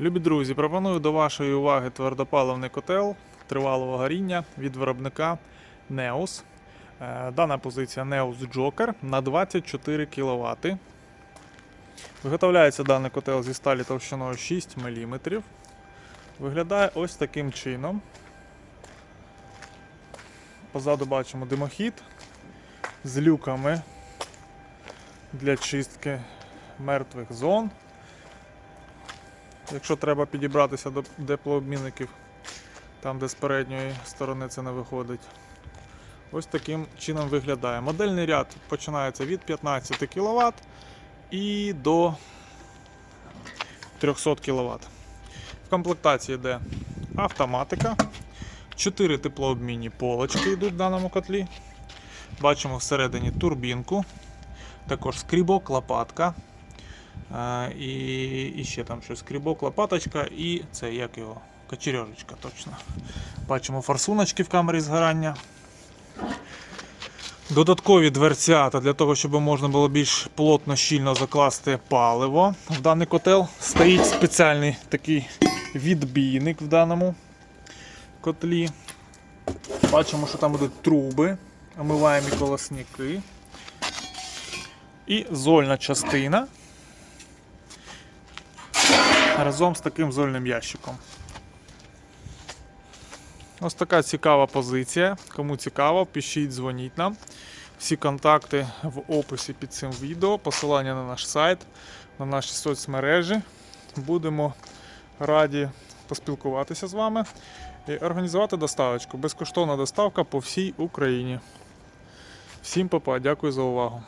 Любі друзі, пропоную до вашої уваги твердопаливний котел тривалого горіння від виробника Neos. Е, Дана позиція Neos Joker на 24 кВт. Виготовляється даний котел зі сталі товщиною 6 мм. Виглядає ось таким чином. Позаду бачимо димохід з люками для чистки мертвих зон. Якщо треба підібратися до теплообмінників, там де з передньої сторони це не виходить. Ось таким чином виглядає. Модельний ряд починається від 15 кВт і до 300 кВт. В комплектації йде автоматика, 4 теплообмінні полочки йдуть в даному котлі. Бачимо всередині турбінку, також скрібок, лопатка. І, і ще там щось скрібок, лопаточка і це як його, кочережечка точно. Бачимо форсуночки в камері згорання. Додаткові дверцята для того, щоб можна було більш плотно щільно закласти паливо. В даний котел стоїть спеціальний такий відбійник в даному котлі. Бачимо, що там будуть труби, омиваємі колосники. І зольна частина разом з таким зольним ящиком. Ось така цікава позиція. Кому цікаво, пишіть, дзвоніть нам. Всі контакти в описі під цим відео, посилання на наш сайт, на наші соцмережі. Будемо раді поспілкуватися з вами і організувати доставочку. Безкоштовна доставка по всій Україні. Всім папа, дякую за увагу.